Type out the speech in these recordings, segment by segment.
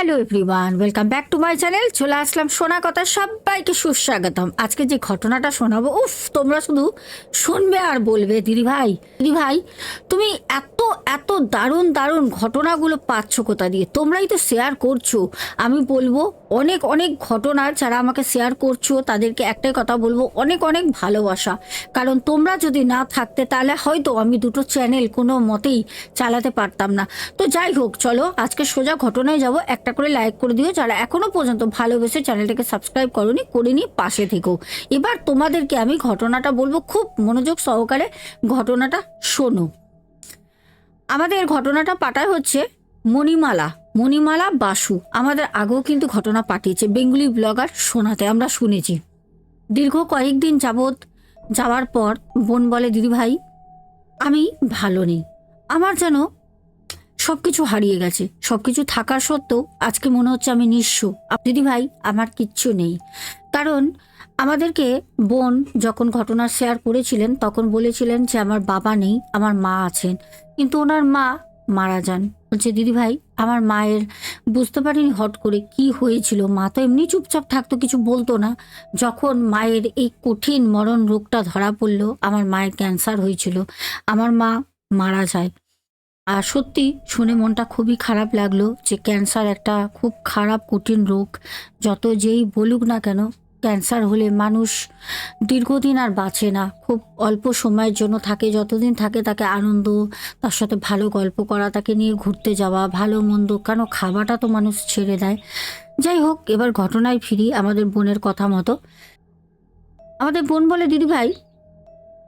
Hello everyone welcome back to my channel চলে আসলাম শোনা কথা, সবাইকে সুস্বাগতম। আজকে যে ঘটনাটা শোনাবো, উফ, তোমরা শুধু শুনবে আর বলবে। দিদি ভাই দিদি ভাই, তুমি এত এত দারুণ দারুণ ঘটনাগুলো পাচ্ছ কোথা দিয়ে? তোমরাই তো শেয়ার করছ। আমি বলব অনেক অনেক ঘটনা যারা আমাকে শেয়ার করছ, তাদেরকে একটাই কথা বলব, অনেক অনেক ভালোবাসা। কারণ তোমরা যদি না থাকতে, তাহলে হয়তো আমি দুটো চ্যানেল কোনো মতেই চালাতে পারতাম না। তো যাই হোক, চলো আজকে সোজা ঘটনায় যাব। একটা করে লাইক করে দিও। যারা এখনও পর্যন্ত ভালোবেসে চ্যানেলটাকে সাবস্ক্রাইব করনি করে নি পাশে থেকো। এবার তোমাদেরকে আমি ঘটনাটা বলব খুব মনোযোগ সহকারে। ঘটনাটা শোনো। আমাদের ঘটনাটা পাঠায় হচ্ছে মণিমালা মণিমালা বাসু। আমাদের আগেও কিন্তু ঘটনা পাঠিয়েছে। বেঙ্গলি ব্লগার শোনাতে আমরা শুনেছি। দীর্ঘ কয়েকদিন যাবৎ যাওয়ার পর বোন বলে, দিদি ভাই, আমি ভালো নেই। আমার যেন সব কিছু হারিয়ে গেছে। সব কিছু থাকা সত্ত্বেও আজকে মনে হচ্ছে আমি নিঃস্ব। দিদি ভাই, আমার কিচ্ছু নেই। কারণ আমাদেরকে বোন যখন ঘটনা শেয়ার করেছিলেন, তখন বলেছিলেন যে, আমার বাবা নেই, আমার মা আছেন। কিন্তু ওনার মা মারা যান। বলছে, দিদি ভাই, আমার মায়ের বুঝতে পারিনি হট করে কি হয়েছিল। মা তো এমনি চুপচাপ থাকতো, কিছু বলতো না। যখন মায়ের এই কঠিন মরণ রোগটা ধরা পড়ল, আমার মায়ের ক্যান্সার হয়েছিল। আমার মা মারা যায়। আর সত্যি শুনে মনটা খুবই খারাপ লাগল যে ক্যান্সার একটা খুব খারাপ, কঠিন রোগ। যত যেই বলুক না কেন ক্যান্সার হলে মানুষ দীর্ঘদিন আর বাঁচে না। খুব অল্প সময়ের জন্য থাকে, যতদিন থাকে তাকে আনন্দ, তার সাথে ভালো গল্প করা, তাকে নিয়ে ঘুরতে যাওয়া, ভালো মন্দ, কেন খাওয়াটা তো মানুষ ছেড়ে দেয়। যাই হোক, এবার ঘটনায় ফিরি আমাদের বোনের কথা মতো। আমাদের বোন বলে, দিদি ভাই,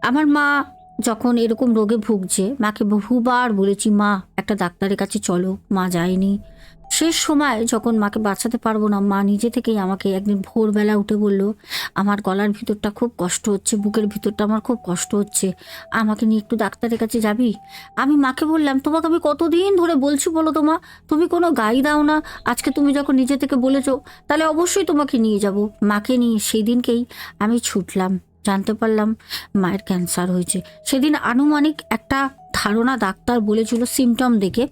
আমার মা যখন এরকম রোগে ভুগছে, মাকে বহুবার বলেছি, মা, একটা ডাক্তারের কাছে চলো, মা যায়নি। শেষ সময় যখন মাকে বাঁচাতে পারব না, মা নিজে থেকেই আমাকে একদিন ভোরবেলা উঠে বলল, আমার গলার ভিতরটা খুব কষ্ট হচ্ছে, বুকের ভিতরটা আমার খুব কষ্ট হচ্ছে। আমাকে নিয়ে একটু ডাক্তারের কাছে যাবি? আমি মাকে বললাম, তোমাকে আমি কতদিন ধরে বলছি বলো তোমা তুমি কোনো গাই দাও না। আজকে তুমি যখন নিজে থেকে বলেছ, তাহলে অবশ্যই তোমাকে নিয়ে যাব। মাকে নিয়ে সেই দিনকেই আমি ছুটলাম, জানতে পারলাম মায়ের ক্যান্সার হয়েছে। সেদিন আনুমানিক একটা ধারণা ডাক্তার বলেছিল, সিমটম দেখে।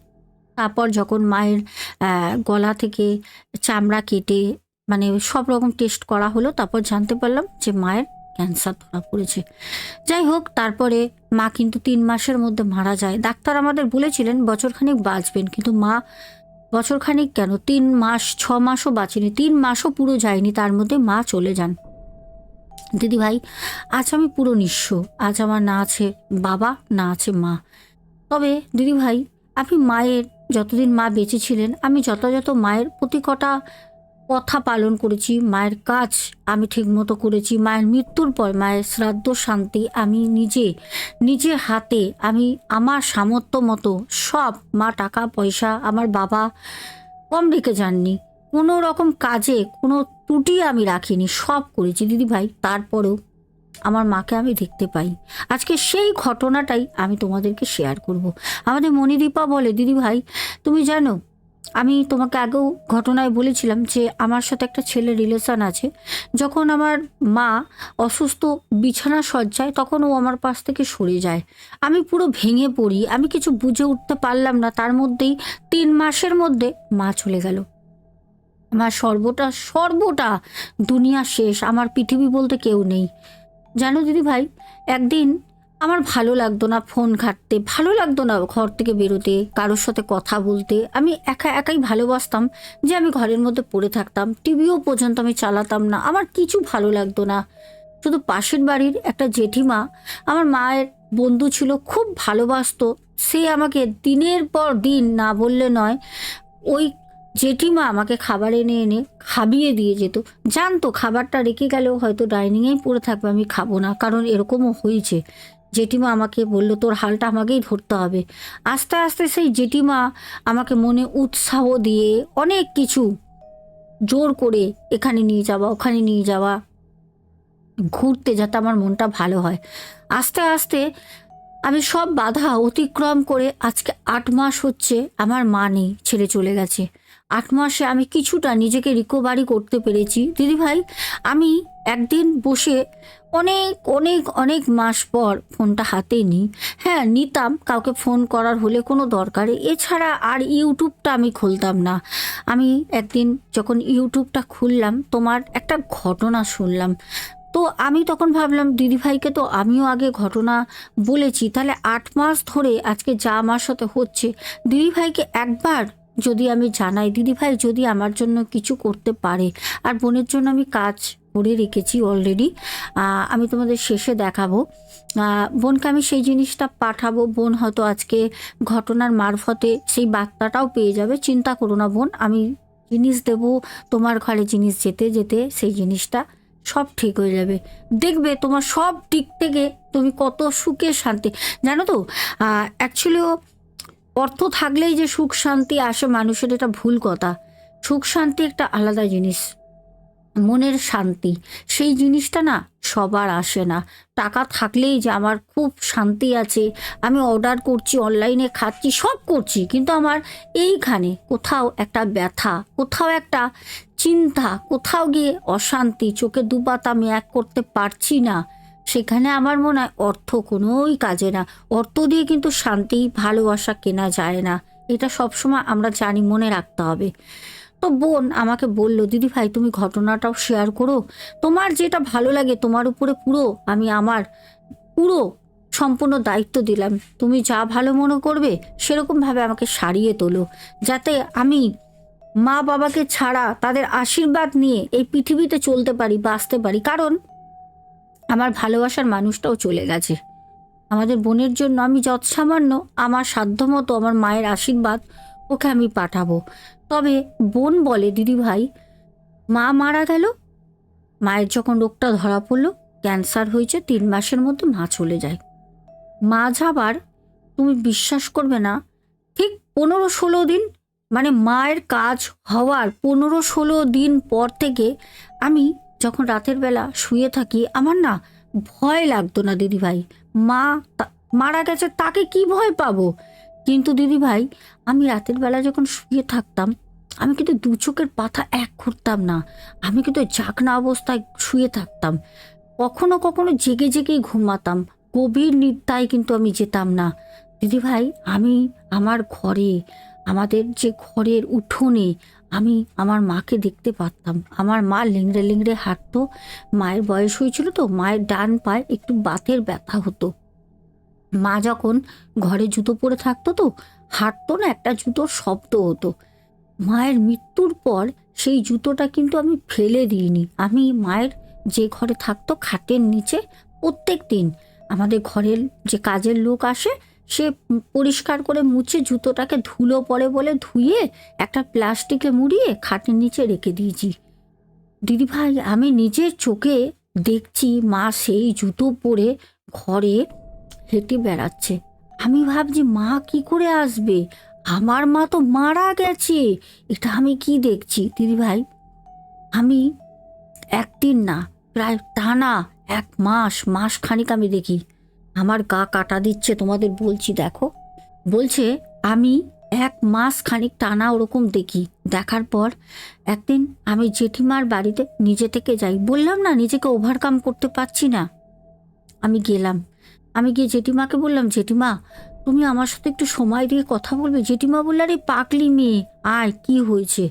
তারপর যখন মায়ের গলা থেকে চামড়া কেটে মানে সব রকম টেস্ট করা হলো, তারপর জানতে পারলাম যে মায়ের ক্যান্সার ধরা পড়েছে। যাই হোক, তারপরে মা কিন্তু তিন মাসের মধ্যে মারা যায়। ডাক্তার আমাদের বলেছিলেন, বছরখানেক বাঁচবেন, কিন্তু মা বছরখানেক কেন? তিন মাস, ছ মাসও বাঁচেনি, তিন মাসও পুরো যায়নি, তার মধ্যে মা চলে যান। দিদি ভাই, আজ আমি পুরো নিঃস্ব, আজ আমার না আছে বাবা, না আছে মা। তবে দিদি ভাই আমি মায়ের যতদিন মা বেঁচে ছিলেন, আমি যথাযথ মায়ের প্রতি কটা কথা পালন করেছি, মায়ের কাজ আমি ঠিকমতো করেছি, মায়ের মৃত্যুর পর মায়ের শ্রাদ্ধ শান্তি আমি নিজে নিজে হাতে, আমি আমার সামর্থ্য মতো সব মা টাকা পয়সা আমার বাবা কম রেখে যাননি। কোনো রকম কাজে কোনো ত্রুটি আমি রাখিনি, সব করেছি। দিদি ভাই তারপরেও আমার মাকে আমি দেখতে পাই। আজকে সেই ঘটনাটাই আমি তোমাদেরকে শেয়ার করব। আমাদের মণিদীপা বলে, দিদি ভাই, তুমি জানো, আমি তোমাকে আগেও ঘটনায় বলেছিলাম যে আমার সাথে একটা ছেলে রিলেশন আছে। যখন আমার মা অসুস্থ, বিছানা সজ্জায়, তখন ও আমার পাশ থেকে সরে যায়। আমি পুরো ভেঙে পড়ি, আমি কিছু বুঝে উঠতে পারলাম না। তার মধ্যেই তিন মাসের মধ্যে মা চলে গেল। আমার সর্বটা সর্বটা দুনিয়া শেষ। আমার পৃথিবী বলতে কেউ নেই। জানো দিদি ভাই, একদিন আমার ভালো লাগতো না ফোন ঘাটতে, ভালো লাগতো না ঘর থেকে বেরোতে, কারোর সাথে কথা বলতে। আমি একা একাই ভালোবাসতাম যে আমি ঘরের মধ্যে পড়ে থাকতাম, টিভিও পর্যন্ত আমি চালাতাম না, আমার কিছু ভালো লাগতো না। শুধু পাশের বাড়ির একটা জেঠিমা আমার মায়ের বন্ধু ছিল, খুব ভালোবাসতো। সে আমাকে দিনের পর দিন না বললে নয়, ওই জেঠিমা আমাকে খাবার এনে এনে খাবিয়ে দিয়ে যেত। জানতো খাবারটা রেখে গেলেও হয়তো ডাইনিংয়েই পড়ে থাকবে, আমি খাব না, কারণ এরকমও হয়েছে। জেঠিমা আমাকে বলল, তোর হালটা আমাকেই ধরতে হবে। আস্তে আস্তে সেই জেঠিমা আমাকে মনে উৎসাহ দিয়ে অনেক কিছু জোর করে এখানে নিয়ে যাওয়া, ওখানে নিয়ে যাওয়া, ঘুরতে যাতে আমার মনটা ভালো হয়। আস্তে আস্তে আমি সব বাধা অতিক্রম করে আজকে আট মাস হচ্ছে আমার মা নেই, ছেড়ে চলে গেছে। আট মাসে আমি কিছুটা নিজেকে রিকভারি করতে পেরেছি। দিদিভাই আমি একদিন বসে অনেক অনেক অনেক মাস পর ফোনটা হাতে নিই। হ্যাঁ নিতাম, কাউকে ফোন করার হলে কোনো দরকারে। এছাড়া আর ইউটিউবটা আমি খুলতাম না। আমি একদিন যখন ইউটিউবটা খুললাম, তোমার একটা ঘটনা শুনলাম। তো আমি তখন ভাবলাম দিদিভাইকে তো আমিও আগে ঘটনা বলেছি, তাহলে আট মাস ধরে আজকে যা আমার সাথে হচ্ছে দিদিভাইকে একবার যদি আমি জানাই দিদিভাই যদি আমার জন্য কিছু করতে পারে, আর বোনের জন্য আমি কাজ করে রেখেছি অলরেডি আমি তোমাদের শেষে দেখাবো। বোনকে আমি সেই জিনিসটা পাঠাবো। বোন হয়তো আজকে ঘটনার মারফতে সেই বার্তাটাও পেয়ে যাবে। চিন্তা করো না বোন, আমি জিনিস দেব, তোমার ঘরে জিনিস যেতে যেতে সেই জিনিসটা সব ঠিক হয়ে যাবে। দেখবে তোমার সব দিক থেকে তুমি কত সুখে শান্তি। জানো তো অ্যাকচুয়ালিও অর্থ থাকলেই যে সুখ শান্তি আসে মানুষের, এটা ভুল কথা। সুখ শান্তি একটা আলাদা জিনিস। মনের শান্তি। সেই জিনিসটা না সবার আসে না। টাকা থাকলেই যে আমার খুব শান্তি আছে, আমি অর্ডার করছি অনলাইনে খাচ্ছি, সব করছি, কিন্তু আমার এইখানে কোথাও একটা ব্যথা, কোথাও একটা চিন্তা, কোথাও গিয়ে অশান্তি, চোখে দুপাত আমি এক করতে পারছি না। সেখানে আমার মনে হয় অর্থ কোনোই কাজে না। অর্থ দিয়ে কিন্তু শান্তি, ভালোবাসা কেনা যায় না। এটা সবসময় আমরা জানি, মনে রাখতে হবে। তো বোন আমাকে বলল, দিদি ভাই, তুমি ঘটনাটাও শেয়ার করো। তোমার যেটা ভালো লাগে, তোমার উপরে পুরো, আমি আমার পুরো সম্পূর্ণ দায়িত্ব দিলাম। তুমি যা ভালো মনে করবে, সেরকমভাবে আমাকে সারিয়ে তোলো। যাতে আমি মা বাবাকে ছাড়া, তাদের আশীর্বাদ নিয়ে এই পৃথিবীতে চলতে পারি, বাঁচতে পারি। কারণ আমার ভালোবাসার মানুষটাও চলে গেছে। আমাদের বোনের জন্য আমি যৎসামান্য, আমার সাধ্যমতো আমার মায়ের আশীর্বাদ ওকে আমি পাঠাবো। তবে বোন বলে, দিদি ভাই, মা মারা গেল। মায়ের যখন রোগটা ধরা পড়ল, ক্যান্সার হয়েছে, তিন মাসের মধ্যে মা চলে যায়। মা যাবার, তুমি বিশ্বাস করবে না, ঠিক পনেরো ষোলো দিন মানে মায়ের কাজ হওয়ার পনেরো ষোলো দিন পর থেকে আমি যখন রাতের বেলা শুয়ে থাকি, আমার না ভয় লাগতো না দিদিভাই। মা মারা গেছে, তাকে কি ভয় পাবো? কিন্তু দিদিভাই, আমি রাতের বেলা যখন শুয়ে থাকতাম, আমি কিন্তু দু চোখের পাতা এক করতাম না। আমি কিন্তু জাগনা অবস্থায় শুয়ে থাকতাম। কখনো কখনো জেগে জেগেই ঘুমাতাম। গভীর নিদ্রায় কিন্তু আমি যেতাম না। দিদিভাই, আমি আমার ঘরে, আমাদের যে ঘরের উঠোনে আমি আমার মাকে দেখতে পারতাম। আমার মা লিংড়ে লিংড়ে হাঁটতো। মায়ের বয়স হয়েছিল তো, মায়ের ডান পায়ে একটু বাতের ব্যথা হতো। মা যখন ঘরে জুতো পরে থাকতো তো, হাঁটতো না, একটা জুতোর শব্দ হতো। মায়ের মৃত্যুর পর সেই জুতোটা কিন্তু আমি ফেলে দিইনি। আমি মায়ের যে ঘরে থাকতো, খাটের নিচে প্রত্যেক দিন আমাদের ঘরের যে কাজের লোক আসে সে পরিষ্কার করে মুছে জুতোটাকে ধুলো পড়ে বলে ধুয়ে একটা প্লাস্টিকে মুড়িয়ে খাটের নিচে রেখে দিয়েছি। দিদিভাই আমি নিজের চোখে দেখছি মা সেই জুতো পরে ঘরে হেঁটে বেড়াচ্ছে। আমি ভাবছি, মা কি করে আসবে? আমার মা তো মারা গেছে। এটা আমি কি দেখছি? দিদিভাই আমি একদিন না, প্রায় টানা এক মাস মাস খানিক আমি দেখি। আমার গা কাটা দিচ্ছে, তোমাদের বলছি, দেখো। বলছে, আমি এক মাস খানিক টানা ওরকম দেখি। দেখার পর একদিন আমি জেঠিমার বাড়িতে নিজে থেকে যাই। বললাম না, নিজেকে ওভারকাম করতে পারছি না। আমি গেলাম। আমি গিয়ে জেঠিমাকে বললাম, জেঠিমা, তুমি আমার সাথে একটু সময় দিয়ে কথা বলবে? জেঠিমা বললে, আরে পাকলি মেয়ে, আয়, কি হয়েছে?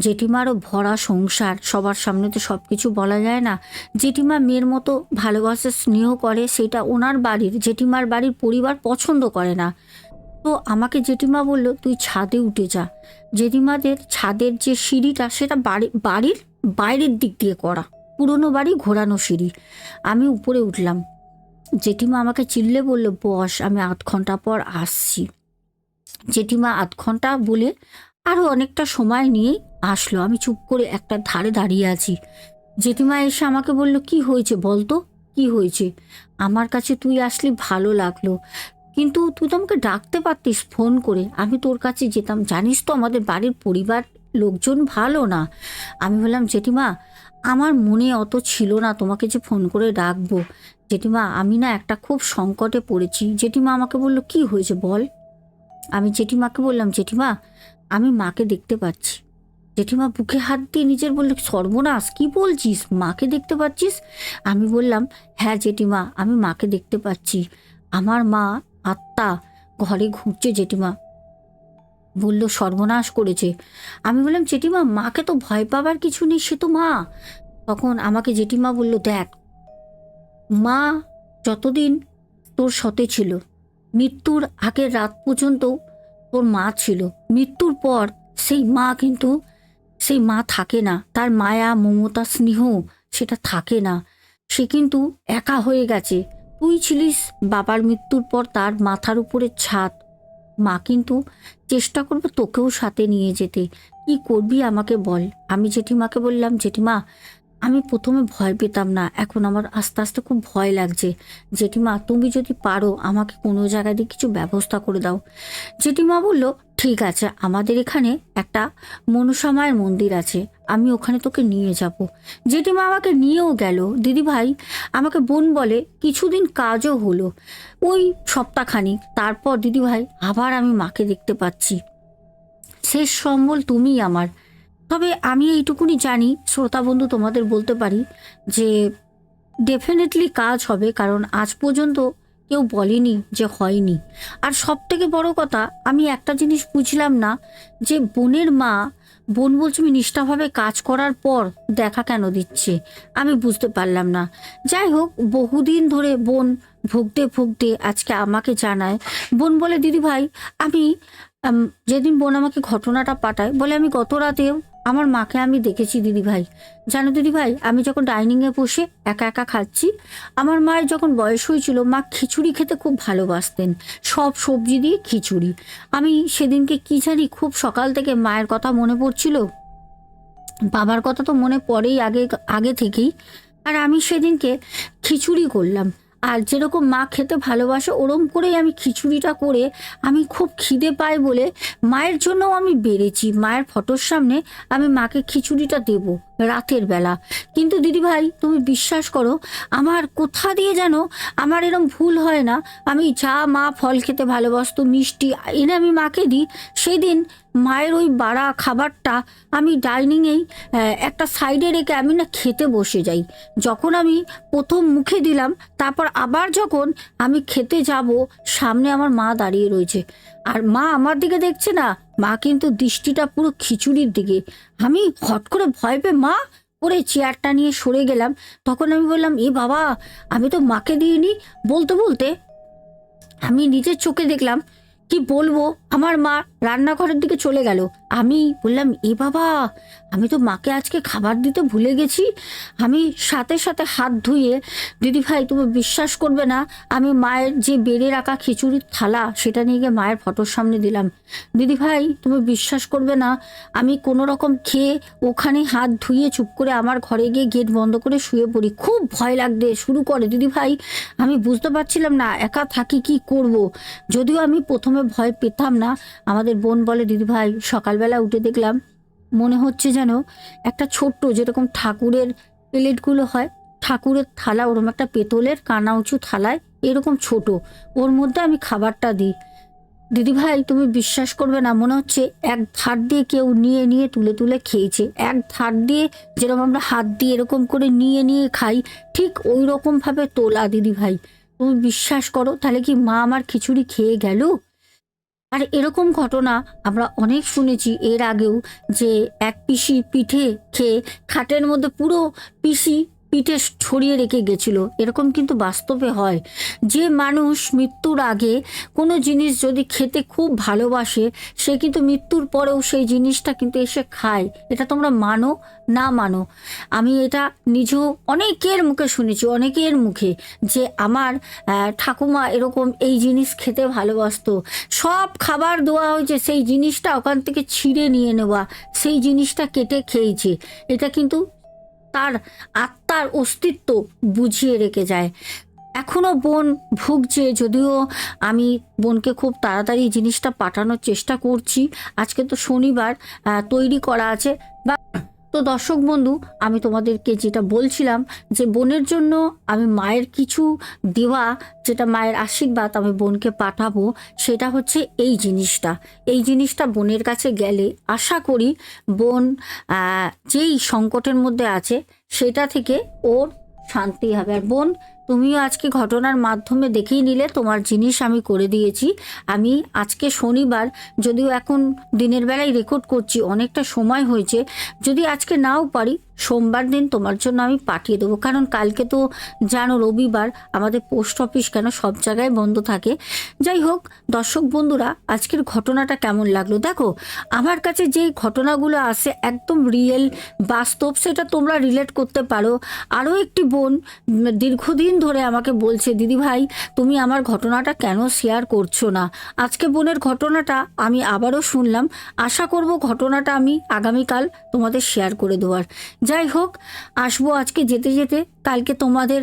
জেঠিমারও ভরা সংসার, সবার সামনে তো সব কিছু বলা যায় না। জেঠিমা মেয়ের মতো ভালোবাসে, স্নেহ করে, সেটা ওনার বাড়ির, জেঠিমার বাড়ির পরিবার পছন্দ করে না। তো আমাকে জেঠিমা বলল, তুই ছাদে উঠে যা। জেঠিমাদের ছাদের যে সিঁড়িটা, সেটা বাড়ি, বাড়ির বাইরের দিক দিয়ে করা। পুরনো বাড়ি, ঘোরানো সিঁড়ি। আমি উপরে উঠলাম। জেঠিমা আমাকে চিল্লে বলল, বস, আমি আধ ঘণ্টা পর আসছি। জেঠিমা আধ ঘণ্টা বলে আরও অনেকটা সময় নিয়ে আসলো। আমি চুপ করে একটা ধারে দাঁড়িয়ে আছি। জেঠিমা এসে আমাকে বলল, কি হয়েছে বলতো? কি হয়েছে? আমার কাছে তুই আসলি ভালো লাগল। কিন্তু তুই তো আমাকে ডাকতে পারতিস ফোন করে। আমি তোর কাছে যেতাম। জানিস তো আমাদের বাড়ির পরিবার লোকজন ভালো না। আমি বললাম, জেঠিমা, আমার মনে অত ছিল না তোমাকে যে ফোন করে ডাকবো। জেঠিমা, আমি না একটা খুব সংকটে পড়েছি। জেঠিমা আমাকে বলল, কি হয়েছে বল? আমি জেঠিমাকে বললাম, জেঠিমা আমি মাকে দেখতে পাচ্ছি। জেঠিমা বুকে হাত দিয়ে নিজের বললে, সর্বনাশ, কি বলছিস? মাকে দেখতে পাচ্ছিস? আমি বললাম হ্যাঁ জেঠিমা, আমি মাকে দেখতে পাচ্ছি। আমার মা, আত্মা ঘরে ঘুরছে জেঠিমা। বলল, সর্বনাশ করেছে। আমি বললাম, জেঠিমা, মাকে তো ভয় পাবার কিছু নেই, সে তো মা। তখন আমাকে জেঠিমা বলল, দেখ, মা যতদিন তোর সতে ছিল, মৃত্যুর আগের রাত পর্যন্ত তোর মা ছিল। মৃত্যুর পর সেই মা কিন্তু, সেই মা থাকে না। তার মায়া, মমতা, স্নেহ সেটা থাকে না। সে কিন্তু একা হয়ে গেছে। তুই ছিলিস বাবার মৃত্যুর পর তার মাথার উপরে ছাদ। মা কিন্তু চেষ্টা করব তোকেও সাথে নিয়ে যেতে। কি করবি আমাকে বল। আমি জেঠিমাকে বললাম, জেঠিমা আমি প্রথমে ভয় পেতাম না, এখন আমার আস্তে আস্তে খুব ভয় লাগছে। জেঠিমা, তুমি যদি পারো, আমাকে কোনো জায়গায় দিয়ে কিছু ব্যবস্থা করে দাও। জেঠিমা বলল, ঠিক আছে, আমাদের এখানে একটা মনসামায়ের মন্দির আছে, আমি ওখানে তোকে নিয়ে যাব। জেঠিমা আমাকে নিয়েও গেল। দিদি ভাই, আমাকে বোন বলে কিছুদিন কাজও হলো, ওই সপ্তাহখানিক, তারপর দিদি ভাই আবার আমি মাকে দেখতে পাচ্ছি। শেষ সম্বল তুমিই আমার। তবে আমি এইটুকুনি জানি, শ্রোতা বন্ধু তোমাদের বলতে পারি যে ডেফিনেটলি কাজ হবে, কারণ আজ পর্যন্ত কেউ বলেনি যে হয়নি। আর সব থেকে বড় কথা, আমি একটা জিনিস বুঝলাম না যে বোনের মা, বোন বলছে আমি নিষ্ঠাভাবে কাজ করার পর দেখা কেন দিচ্ছে, আমি বুঝতে পারলাম না। যাই হোক, বহুদিন ধরে বোন ভুগতে ভুগতে আজকে আমাকে জানায়। বোন বলে, দিদি ভাই, আমি যেদিন বোন আমাকে ঘটনাটা পাঠায়, বলে আমি গত রাতেও আমার মাকে আমি দেখেছি দিদি ভাই জানো দিদি ভাই আমি যখন ডাইনিংয়ে বসে একা একা খাচ্ছি, আমার মায়ের যখন বয়স হয়েছিল, মা খিচুড়ি খেতে খুব ভালোবাসতেন। সব সবজি দিয়ে খিচুড়ি। আমি সেদিনকে কি জানি খুব সকাল থেকে মায়ের কথা মনে পড়ছিল। বাবার কথা তো মনে পড়েই আগে আগে থেকেই। আর আমি সেদিনকে খিচুড়ি করলাম। আর যেরকম মা খেতে ভালোবাসে, ওরম করেই আমি খিচুড়িটা করে আমি খুব খিদে পাই বলে মায়ের জন্যও আমি বেড়েছি। মায়ের ফটোর সামনে আমি মাকে খিচুড়িটা দেব রাতের বেলা। কিন্তু দিদিভাই, তুমি বিশ্বাস করো, আমার কোথা দিয়ে যেন আমার এরম ভুল হয় না। আমি যা মা ফল খেতে ভালোবাসতো, মিষ্টি, এনে আমি মাকে দিই সেই দিন মায়ের ওই বাড়া খাবারটা আমি ডাইনিংয়েই একটা সাইডে রেখে আমি না খেতে বসে যাই। যখন আমি প্রথম মুখে দিলাম, তারপর আবার যখন আমি খেতে যাব, সামনে আমার মা দাঁড়িয়ে রয়েছে। আর মা আমার দিকে দেখছে না, মা কিন্তু দৃষ্টিটা পুরো খিচুড়ির দিকে। আমি হট করে ভয় পেয়ে, মা! করে চেয়ারটা নিয়ে সরে গেলাম। তখন আমি বললাম, এ বাবা, আমি তো মাকে দিইনি। বলতে বলতে আমি নিজের চোখে দেখলাম, কি বলব? আমার মা রান্নাঘরের দিকে চলে গেল। আমি বললাম, এ বাবা, আমি তো মাকে আজকে খাবার দিতে ভুলে গেছি। আমি সাথে সাথে হাত ধুয়ে, দিদি ভাই, তুমি বিশ্বাস করবে না, আমি মায়ের যে বেড়ে রাখা খিচুড়ির থালা, সেটা নিয়ে গিয়ে মায়ের ফটোর সামনে দিলাম। দিদি ভাই, তুমি বিশ্বাস করবে না, আমি কোনো রকম খেয়ে ওখানে হাত ধুয়ে চুপ করে আমার ঘরে গিয়ে গেট বন্ধ করে শুয়ে পড়ি। খুব ভয় লাগতে শুরু করে। দিদি ভাই, আমি বুঝতে পারছিলাম না, একা থাকি কি করব। যদিও আমি প্রথমে ভয় পেতাম না আমাদের বোন বলে, দিদি ভাই, সকালবেলা উঠে দেখলাম মনে হচ্ছে যেন একটা ছোট্ট যেরকম ঠাকুরের প্লেটগুলো হয়, ঠাকুরের থালা ওরকম একটা পেতলের কানা উঁচু থালায় এরকম ছোট। ওর মধ্যে আমি খাবারটা দিই। দিদি ভাই, তুমি বিশ্বাস করবে না, মনে হচ্ছে এক ধার দিয়ে কেউ নিয়ে নিয়ে তুলে তুলে খেয়েছে। এক ধার দিয়ে যেরকম আমরা হাত দিয়ে এরকম করে নিয়ে নিয়ে খাই, ঠিক ওই রকমভাবে তোলা, দিদি ভাই। তুমি বিশ্বাস করো, তাহলে কি মা আমার খিচুড়ি খেয়ে গেল? আর এরকম ঘটনা আমরা অনেক শুনেছি এর আগেও যে এক পিসি পিঠে খেয়ে খাটের মধ্যে পুরো পিসি পিঠে ছড়িয়ে রেখে গেছিল। এরকম কিন্তু বাস্তবে হয়। যে মানুষ মৃত্যুর আগে কোনো জিনিস যদি খেতে খুব ভালোবাসে, সে কিন্তু মৃত্যুর পরেও সেই জিনিসটা কিন্তু এসে খায়। এটা তোমরা মানো না মানো? আমি এটা নিজেও অনেকের মুখে শুনেছি, অনেকের মুখে যে আমার ঠাকুমা এরকম এই জিনিস খেতে ভালোবাসতো। সব খাবার দেওয়া হয়েছে, সেই জিনিসটা ওখান থেকে ছিঁড়ে নিয়ে নেওয়া, সেই জিনিসটা কেটে খেয়েছে। এটা কিন্তু তার আত্মার অস্তিত্ব বুঝিয়ে রেখে যায়। এখনও বোন ভুগছে, যদিও আমি বোনকে খুব তাড়াতাড়ি জিনিসটা পাঠানোর চেষ্টা করছি। আজকে তো শনিবার তৈরি করা আছে। বা তো দর্শক বন্ধু, আমি তোমাদেরকে যেটা বলছিলাম যে বোনের জন্য আমি মায়ের কিছু দেওয়া, যেটা মায়ের আশীর্বাদ আমি বোনকে পাঠাবো, সেটা হচ্ছে এই জিনিসটা। এই জিনিসটা বোনের কাছে গেলে আশা করি বোন যেই সংকটের মধ্যে আছে, সেটা থেকে ওর শান্তি হবে। আর বোন তুমিও আজকে ঘটনার মাধ্যমে দেখেই নিলে তোমার জিনিস আমি করে দিয়েছি। আমি আজকে শনিবার যদিও এখন দিনের বেলায় রেকর্ড করছি অনেকটা সময় হয়েছে। যদি আজকে নাও পারি সোমবার দিন তোমার জন্য আমি পাঠিয়ে দেবো। কারণ কালকে তো জানো রবিবার আমাদের পোস্ট অফিস কেন সব জায়গায় বন্ধ থাকে। যাই হোক দর্শক বন্ধুরা আজকের ঘটনাটা কেমন লাগল? দেখো আমার কাছে যে ঘটনাগুলো আসে একদম রিয়েল বাস্তব সেটা তোমরা রিলেট করতে পারো। আরও একটি বোন উম, দীর্ঘদিন ধরে আমাকে বলছে, দিদি ভাই, তুমি আমার ঘটনাটা কেন শেয়ার করছ না? আজকে বোনের ঘটনাটা আমি আবারও শুনলাম। আশা করব ঘটনাটা আমি আগামীকাল তোমাদের শেয়ার করে দেওয়ার। যাই হোক, আসব আজকে যেতে যেতে। কালকে তোমাদের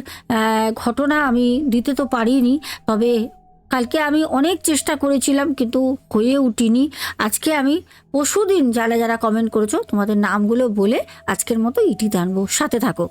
ঘটনা আমি দিতে তো পারিনি, তবে কালকে আমি অনেক চেষ্টা করেছিলাম কিন্তু হয়ে উঠিনি। আজকে আমি পরশুদিন যারা যারা কমেন্ট করেছ, তোমাদের নামগুলো বলে আজকের মতো ইটি টানবো। সাথে থাকো।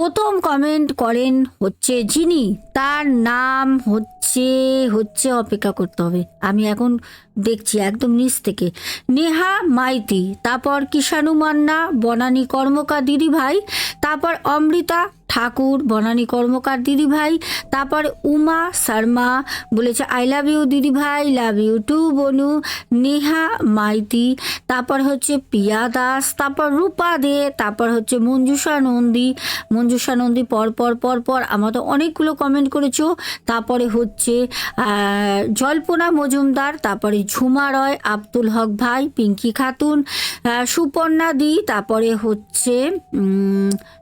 প্রথম কমেন্ট করেন হচ্ছে যিনি, তার নাম হচ্ছে হচ্ছে অপেক্ষা করতে হবে। আমি এখন দেখছি একদম নিচ থেকে। নেহা মাইতি, তারপর কিষাণু মান্না, বনানী কর্মকার দিদি ভাই তারপর অমৃতা ঠাকুর, বনানী কর্মকার দিদি ভাই তারপর উমা শর্মা বলেছে আই লাভ ইউ দিদি ভাই লাভ ইউ টু বনু, নেহা, মাইতি, তারপর হচ্ছে পিয়া দাস, তারপর রূপা দে, তারপর হচ্ছে মঞ্জুষা নন্দী মঞ্জুষা নন্দী পরপর পরপর পর পর আমাদের অনেকগুলো কমেন্ট করেছ, তারপরে হচ্ছে জল্পনা মজুমদার, তারপরে ঝুমা রয়, আব্দুল হক ভাই, পিঙ্কি খাতুন সুপর্ণা দি, তারপরে হচ্ছে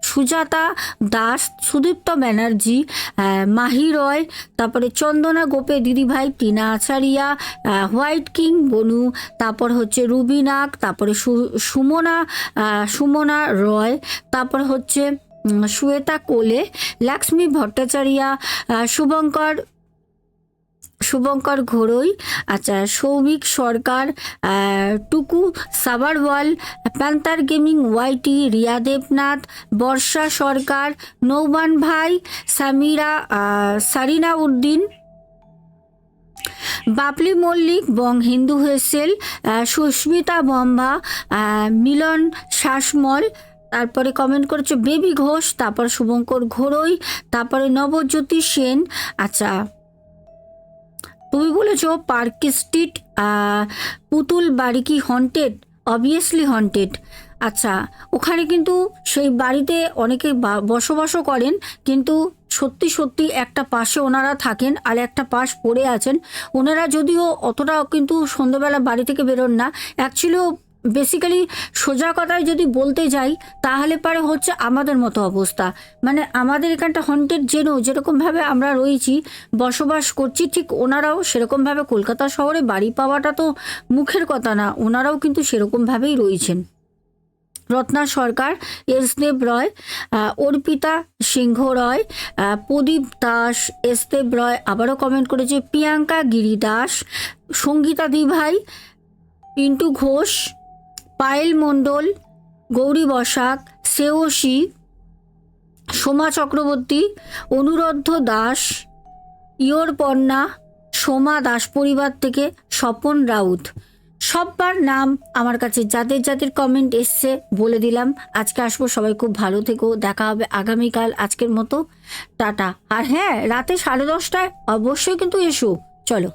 সুজাতা দাস, সুদীপ্ত ব্যানার্জি মাহি রয়, তারপরে চন্দনা গোপে, দিদিভাই, টিনা আচারিয়া হোয়াইট কিং বনু, তারপর হচ্ছে রুবি নাগ, তারপরে সুমনা সুমনা রয়, তারপর হচ্ছে শ্বেতা কোলে, লক্ষ্মী ভট্টাচারিয়া শুভঙ্কর শুভঙ্কর ঘোড়ই আচ্ছা Souvik Sarkar Tuku Sabharwal, panther gaming YT Riya Debnath, Barsha Sarkar, Noban ভাই, সামিরা সারিনা উদ্দিন। বাপলি মল্লিক বং হিন্দু হেসেল সুস্মিতা বম্বা মিলন শাসমল, তারপরে কমেন্ট করেছে বেবি ঘোষ, তারপর শুভঙ্কর ঘোড়ই, তারপরে নবজ্যোতি সেন আচ্ছা। তুমি বলেছ পার্ক স্ট্রিট পুতুল বাড়ি কি হন্টেড অবভিয়াসলি হন্টেড আচ্ছা ওখানে কিন্তু সেই বাড়িতে অনেকে বসবাসও করেন, কিন্তু সত্যি সত্যি একটা পাশে ওনারা থাকেন আর একটা পাশ পড়ে আছেন। ওনারা যদিও অতটা কিন্তু সন্ধ্যেবেলা বাড়ি থেকে বেরোন না। অ্যাকচুয়ালিও বেসিক্যালি সোজা কথায় যদি বলতে যাই, তাহলে পারে হচ্ছে আমাদের মতো অবস্থা। মানে আমাদের এখানটা হন্টেড জেনেও যেরকমভাবে আমরা রয়েছি, বসবাস করছি, ঠিক ওনারাও সেরকমভাবে কলকাতা শহরে বাড়ি পাওয়াটা তো মুখের কথা না, ওনারাও কিন্তু সেরকমভাবেই রয়েছেন। রত্না সরকার এসদেব রয় অর্পিতা সিংহ রয় প্রদীপ দাস এসদেব রয়, আবারও কমেন্ট করেছে, প্রিয়াঙ্কা গিরি দাস সঙ্গীতা দিভাই, পিন্টু ঘোষ পায়েল মণ্ডল, গৌরী বসাক, শ্রেয়সী, সোমা চক্রবর্তী অনুরদ্ধ দাস, ইয়োর পন্না, সোমা দাস পরিবার থেকে স্বপন রাউত। সববার নাম আমার কাছে যাদের যাদের কমেন্ট এসছে বলে দিলাম। আজকে আসব, সবাই খুব ভালো থেকো। দেখা হবে আগামীকাল আজকের মতো। টাটা। আর হ্যাঁ রাতে সাড়ে দশটায় অবশ্যই কিন্তু এসো। চলো।